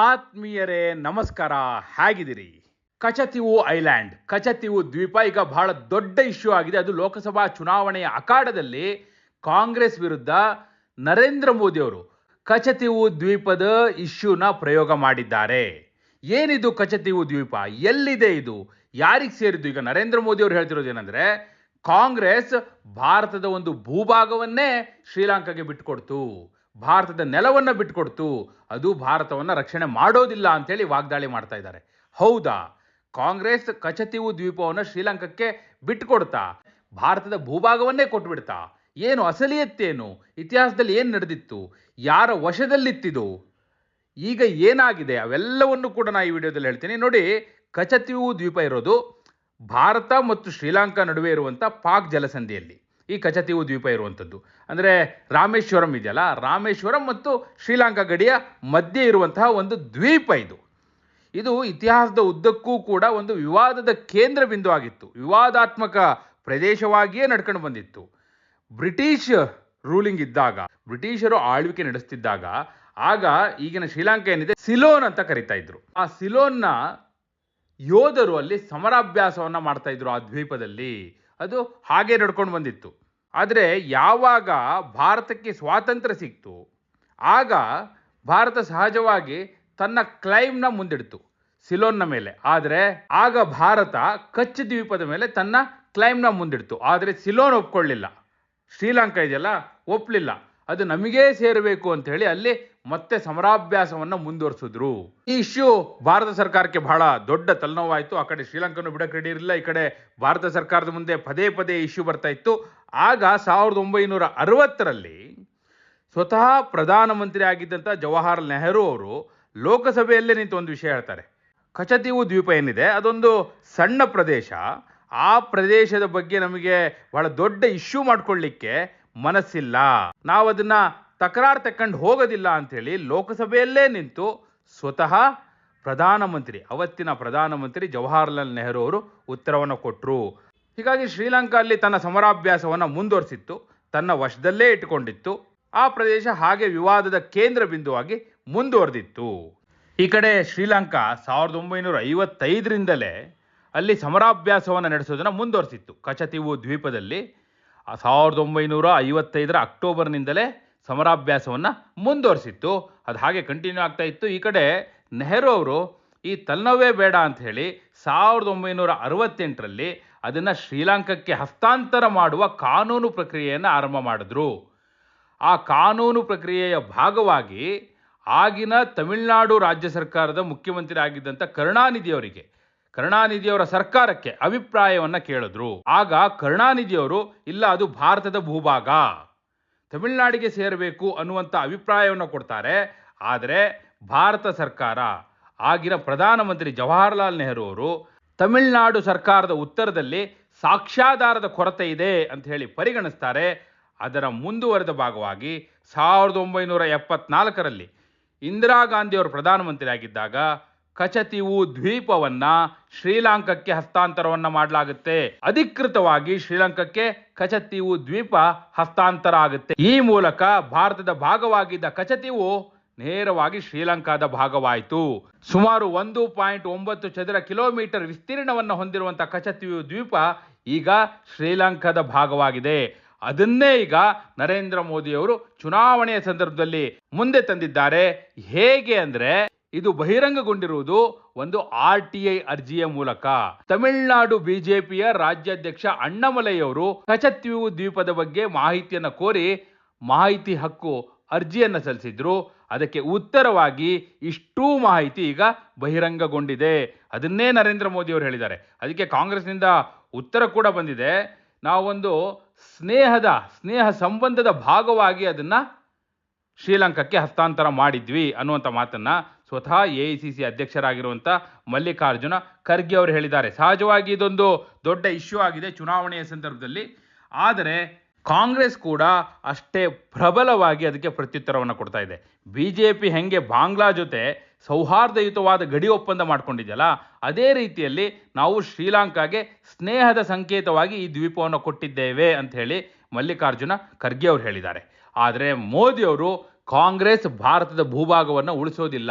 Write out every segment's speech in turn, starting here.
ಆತ್ಮೀಯರೇ, ನಮಸ್ಕಾರ. ಹೇಗಿದ್ದೀರಿ? ಕಚತಿವು ಐಲ್ಯಾಂಡ್. ಕಚತಿವು ದ್ವೀಪ ಈಗ ಬಹಳ ದೊಡ್ಡ ಇಶ್ಯೂ ಆಗಿದೆ. ಅದು ಲೋಕಸಭಾ ಚುನಾವಣೆಯ ಅಖಾಡದಲ್ಲಿ ಕಾಂಗ್ರೆಸ್ ವಿರುದ್ಧ ನರೇಂದ್ರ ಮೋದಿ ಅವರು ಕಚತಿವು ದ್ವೀಪದ ಇಶ್ಯೂನ ಪ್ರಯೋಗ ಮಾಡಿದ್ದಾರೆ. ಏನಿದು ಕಚತಿವು ದ್ವೀಪ? ಎಲ್ಲಿದೆ ಇದು? ಯಾರಿಗೆ ಸೇರಿದ್ದು? ಈಗ ನರೇಂದ್ರ ಮೋದಿ ಅವರು ಹೇಳ್ತಿರೋದು ಏನಂದ್ರೆ, ಕಾಂಗ್ರೆಸ್ ಭಾರತದ ಒಂದು ಭೂಭಾಗವನ್ನೇ ಶ್ರೀಲಂಕಾಗೆ ಬಿಟ್ಟುಕೊಡ್ತು ಭಾರತದ ನೆಲವನ್ನು ಬಿಟ್ಟುಕೊಡ್ತು ಅದು ಭಾರತವನ್ನು ರಕ್ಷಣೆ ಮಾಡೋದಿಲ್ಲ ಅಂತೇಳಿ ವಾಗ್ದಾಳಿ ಮಾಡ್ತಾ ಇದ್ದಾರೆ. ಹೌದಾ? ಕಾಂಗ್ರೆಸ್ ಕಚತಿವು ದ್ವೀಪವನ್ನು ಶ್ರೀಲಂಕಾಕ್ಕೆ ಬಿಟ್ಟುಕೊಡ್ತಾ ಭಾರತದ ಭೂಭಾಗವನ್ನೇ ಕೊಟ್ಬಿಡ್ತಾ, ಏನು ಅಸಲಿಯತ್ತೇನು? ಇತಿಹಾಸದಲ್ಲಿ ಏನು ನಡೆದಿತ್ತು? ಯಾರ ವಶದಲ್ಲಿತ್ತಿದು? ಈಗ ಏನಾಗಿದೆ? ಅವೆಲ್ಲವನ್ನು ಕೂಡ ನಾನು ಈ ವಿಡಿಯೋದಲ್ಲಿ ಹೇಳ್ತೀನಿ. ನೋಡಿ, ಕಚತಿವು ದ್ವೀಪ ಇರೋದು ಭಾರತ ಮತ್ತು ಶ್ರೀಲಂಕಾ ನಡುವೆ ಇರುವಂಥ ಪಾಕ್ ಜಲಸಂಧಿಯಲ್ಲಿ. ಈ ಕಚತೀವು ದ್ವೀಪ ಇರುವಂಥದ್ದು. ಅಂದರೆ ರಾಮೇಶ್ವರಂ ಇದೆಯಲ್ಲ, ರಾಮೇಶ್ವರಂ ಮತ್ತು ಶ್ರೀಲಂಕಾ ಗಡಿಯ ಮಧ್ಯೆ ಇರುವಂತಹ ಒಂದು ದ್ವೀಪ ಇದು. ಇದು ಇತಿಹಾಸದ ಉದ್ದಕ್ಕೂ ಕೂಡ ಒಂದು ವಿವಾದದ ಕೇಂದ್ರ ಬಿಂದು ಆಗಿತ್ತು. ವಿವಾದಾತ್ಮಕ ಪ್ರದೇಶವಾಗಿಯೇ ನಡ್ಕೊಂಡು ಬಂದಿತ್ತು. ಬ್ರಿಟಿಷ್ ರೂಲಿಂಗ್ ಇದ್ದಾಗ, ಬ್ರಿಟಿಷರು ಆಳ್ವಿಕೆ ನಡೆಸ್ತಿದ್ದಾಗ, ಆಗ ಈಗಿನ ಶ್ರೀಲಂಕಾ ಏನಿದೆ? ಸಿಲೋನ್ ಅಂತ ಕರಿತಾ ಇದ್ರು. ಆ ಸಿಲೋನ್ನ ಯೋಧರು ಅಲ್ಲಿ ಸಮರಾಭ್ಯಾಸವನ್ನು ಮಾಡ್ತಾ ಇದ್ರು ಆ ದ್ವೀಪದಲ್ಲಿ. ಅದು ಹಾಗೆ ನಡ್ಕೊಂಡು ಬಂದಿತ್ತು. ಆದರೆ ಯಾವಾಗ ಭಾರತಕ್ಕೆ ಸ್ವಾತಂತ್ರ್ಯ ಸಿಕ್ತು, ಆಗ ಭಾರತ ಸಹಜವಾಗಿ ತನ್ನ ಕ್ಲೈಮ್ನ ಮುಂದಿಡ್ತು, ಸಿಲೋನ್ನ ಮೇಲೆ. ಆದರೆ ಆಗ ಭಾರತ ಕಚ್ ದ್ವೀಪದ ಮೇಲೆ ತನ್ನ ಕ್ಲೈಮ್ನ ಮುಂದಿಡ್ತು. ಆದರೆ ಸಿಲೋನ್ ಒಪ್ಕೊಳ್ಳಿಲ್ಲ. ಶ್ರೀಲಂಕಾ ಇದೆಯಲ್ಲ ಒಪ್ಪಲಿಲ್ಲ ಅದು ನಮಗೇ ಸೇರಬೇಕು ಅಂತ ಹೇಳಿ ಅಲ್ಲಿ ಮತ್ತೆ ಸಮರಾಭ್ಯಾಸವನ್ನ ಮುಂದುವರಿಸಿದ್ರು. ಈ ಇಶ್ಯೂ ಭಾರತ ಸರ್ಕಾರಕ್ಕೆ ಬಹಳ ದೊಡ್ಡ ತಲೆನೋವಾಯಿತು. ಆ ಕಡೆ ಶ್ರೀಲಂಕನ್ನು ಬಿಡಕ್ಕೆ ರೆಡಿ ಇರಲಿಲ್ಲ ಈ ಕಡೆ ಭಾರತ ಸರ್ಕಾರದ ಮುಂದೆ ಪದೇ ಪದೇ ಇಶ್ಯೂ ಬರ್ತಾ ಇತ್ತು. ಆಗ ಸಾವಿರದ ಒಂಬೈನೂರ ಅರವತ್ತರಲ್ಲಿ ಸ್ವತಃ ಪ್ರಧಾನಮಂತ್ರಿ ಆಗಿದ್ದಂಥ ಜವಾಹರ್ಲಾಲ್ ನೆಹರು ಅವರು ಲೋಕಸಭೆಯಲ್ಲೇ ನಿಂತು ಒಂದು ವಿಷಯ ಹೇಳ್ತಾರೆ. ಕಚತೀವು ದ್ವೀಪ ಏನಿದೆ, ಅದೊಂದು ಸಣ್ಣ ಪ್ರದೇಶ. ಆ ಪ್ರದೇಶದ ಬಗ್ಗೆ ನಮಗೆ ಬಹಳ ದೊಡ್ಡ ಇಶ್ಯೂ ಮಾಡ್ಕೊಳ್ಳಿಕ್ಕೆ ಮನಸ್ಸಿಲ್ಲ. ನಾವು ಅದನ್ನ ತಕರಾರು ತಕ್ಕಂಡು ಹೋಗೋದಿಲ್ಲ ಅಂಥೇಳಿ ಲೋಕಸಭೆಯಲ್ಲೇ ನಿಂತು ಸ್ವತಃ ಪ್ರಧಾನಮಂತ್ರಿ, ಅವತ್ತಿನ ಪ್ರಧಾನಮಂತ್ರಿ ಜವಾಹರ್ಲಾಲ್ ನೆಹರು ಅವರು ಉತ್ತರವನ್ನು ಕೊಟ್ಟರು ಹೀಗಾಗಿ ಶ್ರೀಲಂಕಾ ಅಲ್ಲಿ ತನ್ನ ಸಮರಾಭ್ಯಾಸವನ್ನು ಮುಂದುವರಿಸಿತ್ತು, ತನ್ನ ವಶದಲ್ಲೇ ಇಟ್ಟುಕೊಂಡಿತ್ತು. ಆ ಪ್ರದೇಶ ಹಾಗೆ ವಿವಾದದ ಕೇಂದ್ರ ಬಿಂದುವಾಗಿ ಮುಂದುವರೆದಿತ್ತು. ಈ ಕಡೆ ಶ್ರೀಲಂಕಾ ಸಾವಿರದ ಒಂಬೈನೂರ ಐವತ್ತೈದರಿಂದಲೇ ಅಲ್ಲಿ ಸಮರಾಭ್ಯಾಸವನ್ನು ನಡೆಸೋದನ್ನು ಮುಂದುವರಿಸಿತ್ತು. ಕಚತಿವು ದ್ವೀಪದಲ್ಲಿ ಸಾವಿರದ ಒಂಬೈನೂರ ಐವತ್ತೈದರ ಅಕ್ಟೋಬರ್ನಿಂದಲೇ ಸಮರಾಭ್ಯಾಸವನ್ನು ಮುಂದುವರಿಸಿತ್ತು. ಅದು ಹಾಗೆ ಕಂಟಿನ್ಯೂ ಆಗ್ತಾ ಇತ್ತು. ಈ ಕಡೆ ನೆಹರು ಅವರು, ಈ ತಲೆನೋವೇ ಬೇಡ ಅಂತ ಹೇಳಿ ಸಾವಿರದ ಒಂಬೈನೂರ ಅರವತ್ತೆಂಟರಲ್ಲಿ ಅದನ್ನು ಶ್ರೀಲಂಕಾಕ್ಕೆ ಹಸ್ತಾಂತರ ಮಾಡುವ ಕಾನೂನು ಪ್ರಕ್ರಿಯೆಯನ್ನು ಆರಂಭ ಮಾಡಿದ್ರು. ಆ ಕಾನೂನು ಪ್ರಕ್ರಿಯೆಯ ಭಾಗವಾಗಿ ಆಗಿನ ತಮಿಳುನಾಡು ರಾಜ್ಯ ಸರ್ಕಾರದ ಮುಖ್ಯಮಂತ್ರಿ ಆಗಿದ್ದಂಥ ಕರುಣಾನಿಧಿಯವರಿಗೆ ಕರುಣಾನಿಧಿಯವರ ಸರ್ಕಾರಕ್ಕೆ ಅಭಿಪ್ರಾಯವನ್ನು ಕೇಳಿದ್ರು. ಆಗ ಕರುಣಾನಿಧಿಯವರು, ಇಲ್ಲ, ಅದು ಭಾರತದ ಭೂಭಾಗ, ತಮಿಳುನಾಡಿಗೆ ಸೇರಬೇಕು ಅನ್ನುವಂಥ ಅಭಿಪ್ರಾಯವನ್ನು ಕೊಡ್ತಾರೆ. ಆದರೆ ಭಾರತ ಸರ್ಕಾರ, ಆಗಿನ ಪ್ರಧಾನಮಂತ್ರಿ ಜವಾಹರ್ಲಾಲ್ ನೆಹರು ಅವರು, ತಮಿಳುನಾಡು ಸರ್ಕಾರದ ಉತ್ತರದಲ್ಲಿ ಸಾಕ್ಷ್ಯಾಧಾರದ ಕೊರತೆ ಇದೆ ಅಂತ ಹೇಳಿ ಪರಿಗಣಿಸ್ತಾರೆ. ಅದರ ಮುಂದುವರೆದ ಭಾಗವಾಗಿ ಸಾವಿರದ ಒಂಬೈನೂರ ಎಪ್ಪತ್ನಾಲ್ಕರಲ್ಲಿ ಇಂದಿರಾ ಗಾಂಧಿಯವರು ಪ್ರಧಾನಮಂತ್ರಿ ಆಗಿದ್ದಾಗ ಕಚತಿವು ದ್ವೀಪವನ್ನ ಶ್ರೀಲಂಕಾಕ್ಕೆ ಹಸ್ತಾಂತರವನ್ನ ಮಾಡಲಾಗುತ್ತೆ. ಅಧಿಕೃತವಾಗಿ ಶ್ರೀಲಂಕಾಕ್ಕೆ ಕಚತಿವು ದ್ವೀಪ ಹಸ್ತಾಂತರ ಆಗುತ್ತೆ. ಈ ಮೂಲಕ ಭಾರತದ ಭಾಗವಾಗಿದ್ದ ಕಚತಿವು ನೇರವಾಗಿ ಶ್ರೀಲಂಕಾದ ಭಾಗವಾಯಿತು. ಸುಮಾರು ಒಂದು ಪಾಯಿಂಟ್ ಒಂಬತ್ತು ಚದರ ಕಿಲೋಮೀಟರ್ ವಿಸ್ತೀರ್ಣವನ್ನು ಹೊಂದಿರುವಂತಹ ಕಚತಿವು ದ್ವೀಪ ಈಗ ಶ್ರೀಲಂಕಾದ ಭಾಗವಾಗಿದೆ. ಅದನ್ನೇ ಈಗ ನರೇಂದ್ರ ಮೋದಿ ಅವರು ಚುನಾವಣೆಯ ಸಂದರ್ಭದಲ್ಲಿ ಮುಂದೆ ತಂದಿದ್ದಾರೆ. ಹೇಗೆ ಅಂದ್ರೆ ಇದು ಬಹಿರಂಗಗೊಂಡಿರುವುದು ಒಂದು ಆರ್ ಟಿ ಐ ಅರ್ಜಿಯ ಮೂಲಕ. ತಮಿಳುನಾಡು ಬಿಜೆಪಿಯ ರಾಜ್ಯಾಧ್ಯಕ್ಷ ಅಣ್ಣಾಮಲೈಯವರು ಕಚತ್ಯು ದ್ವೀಪದ ಬಗ್ಗೆ ಮಾಹಿತಿಯನ್ನು ಕೋರಿ ಮಾಹಿತಿ ಹಕ್ಕು ಅರ್ಜಿಯನ್ನು ಸಲ್ಲಿಸಿದ್ರು. ಅದಕ್ಕೆ ಉತ್ತರವಾಗಿ ಇಷ್ಟೂ ಮಾಹಿತಿ ಈಗ ಬಹಿರಂಗಗೊಂಡಿದೆ. ಅದನ್ನೇ ನರೇಂದ್ರ ಮೋದಿ ಅವರು ಹೇಳಿದ್ದಾರೆ. ಅದಕ್ಕೆ ಕಾಂಗ್ರೆಸ್ನಿಂದ ಉತ್ತರ ಕೂಡ ಬಂದಿದೆ. ನಾವೊಂದು ಸ್ನೇಹದ, ಸ್ನೇಹ ಸಂಬಂಧದ ಭಾಗವಾಗಿ ಅದನ್ನ ಶ್ರೀಲಂಕಾಕ್ಕೆ ಹಸ್ತಾಂತರ ಮಾಡಿದ್ವಿ ಅನ್ನುವಂಥ ಮಾತನ್ನು ಸ್ವತಃ ಎ ಐ ಸಿ ಸಿ ಅಧ್ಯಕ್ಷರಾಗಿರುವಂಥ ಮಲ್ಲಿಕಾರ್ಜುನ ಖರ್ಗೆ ಅವರು ಹೇಳಿದ್ದಾರೆ. ಸಹಜವಾಗಿ ಇದೊಂದು ದೊಡ್ಡ ಇಶ್ಯೂ ಆಗಿದೆ ಚುನಾವಣೆಯ ಸಂದರ್ಭದಲ್ಲಿ. ಆದರೆ ಕಾಂಗ್ರೆಸ್ ಕೂಡ ಅಷ್ಟೇ ಪ್ರಬಲವಾಗಿ ಅದಕ್ಕೆ ಪ್ರತ್ಯುತ್ತರವನ್ನು ಕೊಡ್ತಾ ಇದೆ. ಬಿ ಜೆ ಪಿ ಹೆಂಗೆ ಬಾಂಗ್ಲಾ ಜೊತೆ ಸೌಹಾರ್ದಯುತವಾದ ಗಡಿ ಒಪ್ಪಂದ ಮಾಡ್ಕೊಂಡಿದೆಯಲ್ಲ, ಅದೇ ರೀತಿಯಲ್ಲಿ ನಾವು ಶ್ರೀಲಂಕಾಗೆ ಸ್ನೇಹದ ಸಂಕೇತವಾಗಿ ಈ ದ್ವೀಪವನ್ನು ಕೊಟ್ಟಿದ್ದೇವೆ ಅಂತ ಹೇಳಿ ಮಲ್ಲಿಕಾರ್ಜುನ ಖರ್ಗೆ ಅವರು ಹೇಳಿದ್ದಾರೆ. ಆದರೆ ಮೋದಿಯವರು ಕಾಂಗ್ರೆಸ್ ಭಾರತದ ಭೂಭಾಗವನ್ನು ಉಳಿಸೋದಿಲ್ಲ.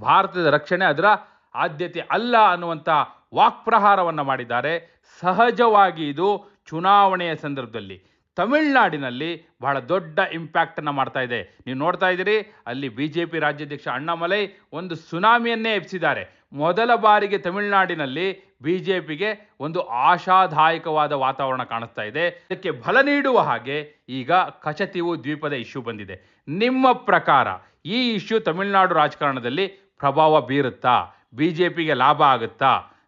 ಭಾರತದ ರಕ್ಷಣೆ ಅದರ ಆದ್ಯತೆ ಅಲ್ಲ ಅನ್ನುವಂಥ ವಾಕ್ಪ್ರಹಾರವನ್ನು ಮಾಡಿದ್ದಾರೆ. ಸಹಜವಾಗಿ ಇದು ಚುನಾವಣೆಯ ಸಂದರ್ಭದಲ್ಲಿ. ತಮಿಳುನಾಡಿನಲ್ಲಿ ಬಹಳ ದೊಡ್ಡ ಇಂಪ್ಯಾಕ್ಟನ್ನು ಮಾಡ್ತಾ ಇದೆ. ನೀವು ನೋಡ್ತಾ ಇದ್ದೀರಿ, ಅಲ್ಲಿ ಬಿ ಜೆ ಪಿ ರಾಜ್ಯಾಧ್ಯಕ್ಷ ಅಣ್ಣಾಮಲೈ ಒಂದು ಸುನಾಮಿಯನ್ನೇ ಎಬ್ಸಿದ್ದಾರೆ. ಮೊದಲ ಬಾರಿಗೆ ತಮಿಳುನಾಡಿನಲ್ಲಿ ಬಿ ಜೆ ಪಿಗೆ ಒಂದು ಆಶಾದಾಯಕವಾದ ವಾತಾವರಣ ಕಾಣಿಸ್ತಾ ಇದೆ. ಇದಕ್ಕೆ ಬಲ ನೀಡುವ ಹಾಗೆ ಈಗ ಕಚತಿವು ದ್ವೀಪದ ಇಶ್ಯೂ ಬಂದಿದೆ. ನಿಮ್ಮ ಪ್ರಕಾರ ಈ ಇಶ್ಯೂ ತಮಿಳುನಾಡು ರಾಜಕಾರಣದಲ್ಲಿ ಪ್ರಭಾವ ಬೀರುತ್ತಾ? ಬಿ ಜೆ ಪಿಗೆ ಲಾಭ ಆಗುತ್ತಾ?